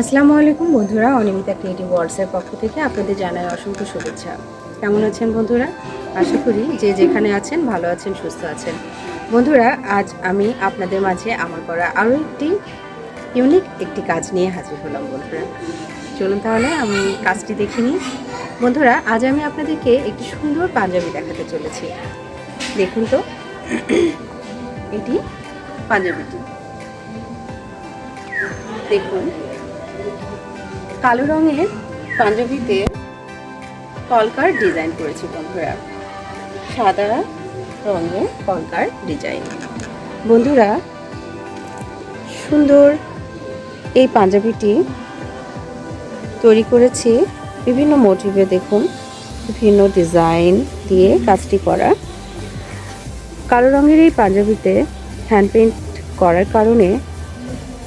আসসালামু আলাইকুম বন্ধুরা, অনিমিতা ক্রিয়েটিভ ওয়ার্ডসের পক্ষ থেকে আপনাদের জানাই অসংখ্য শুভেচ্ছা। কেমন আছেন বন্ধুরা? আশা করি যে যেখানে আছেন, ভালো আছেন, সুস্থ আছেন। বন্ধুরা, আজ আমি আপনাদের মাঝে আমার করা আরও একটি ইউনিক একটি কাজ নিয়ে হাজির হলাম বন্ধুরা। চলুন তাহলে আমি কাজটি দেখে নিই। বন্ধুরা, আজ আমি আপনাদেরকে একটি সুন্দর পাঞ্জাবি দেখাতে চলেছি। দেখুন তো, এটি পাঞ্জাবিটি। দেখুন। কালো রঙের পাঞ্জাবিতে কলকার ডিজাইন করেছি বন্ধুরা। সাদা রঙের কলকার ডিজাইন। বন্ধুরা, সুন্দর এই পাঞ্জাবিটি তৈরি করেছি বিভিন্ন মোটিভে দেখুন। বিভিন্ন ডিজাইন দিয়ে কাজটি করা। কালো রঙের এই পাঞ্জাবিতে হ্যান্ড পেন্ট করার কারণে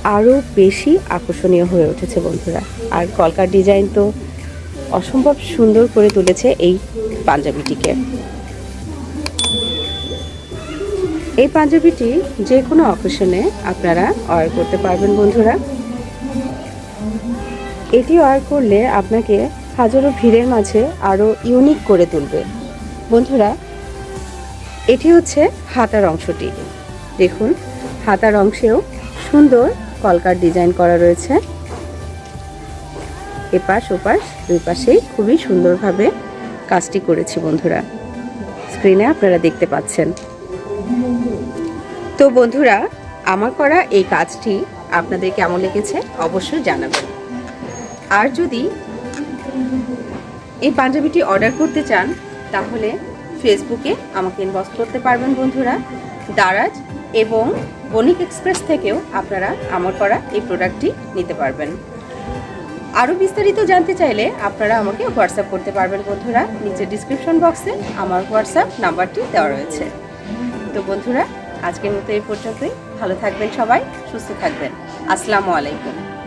আরও বেশি আকর্ষণীয় হয়ে উঠেছে, বন্ধুরা। আর কলকার ডিজাইন তো অসম্ভব সুন্দর করে তুলেছে এই পাঞ্জাবিটিকে। এই পাঞ্জাবিটি যে কোনো অকেশনে আপনারা অর্ডার করতে পারবেন, বন্ধুরা। এটি অর্ডার করলে আপনাকে হাজারো ভিড়ের মাঝে আরও ইউনিক করে তুলবে। বন্ধুরা, এটি হচ্ছে হাতার অংশটি। দেখুন, হাতার অংশেও সুন্দর কলকার ডিজাইন করা রয়েছে। এপাশ, ওপাশ, দুই পাশেই খুবই সুন্দরভাবে কাজটি করেছি বন্ধুরা। স্ক্রিনে আপনারা দেখতে পাচ্ছেন। তো বন্ধুরা, আমার করা এই কাজটি আপনাদের কেমন লেগেছে অবশ্যই জানাবেন। আর যদি এই পাঞ্জাবিটি অর্ডার করতে চান, তাহলে ফেসবুকে আমাকে ইনবক্স করতে পারবেন বন্ধুরা। দারাজ এবং বণিক এক্সপ্রেস থেকেও আপনারা আমার করা এই প্রোডাক্টটি নিতে পারবেন। আরও বিস্তারিত জানতে চাইলে আপনারা আমাকে হোয়াটসঅ্যাপ করতে পারবেন বন্ধুরা। নিচে ডিসক্রিপশন বক্সে আমার হোয়াটসঅ্যাপ নাম্বারটি দেওয়া রয়েছে। তো বন্ধুরা, আজকের মতো এই পর্যন্তই। ভালো থাকবেন সবাই, সুস্থ থাকবেন। আসসালামু আলাইকুম।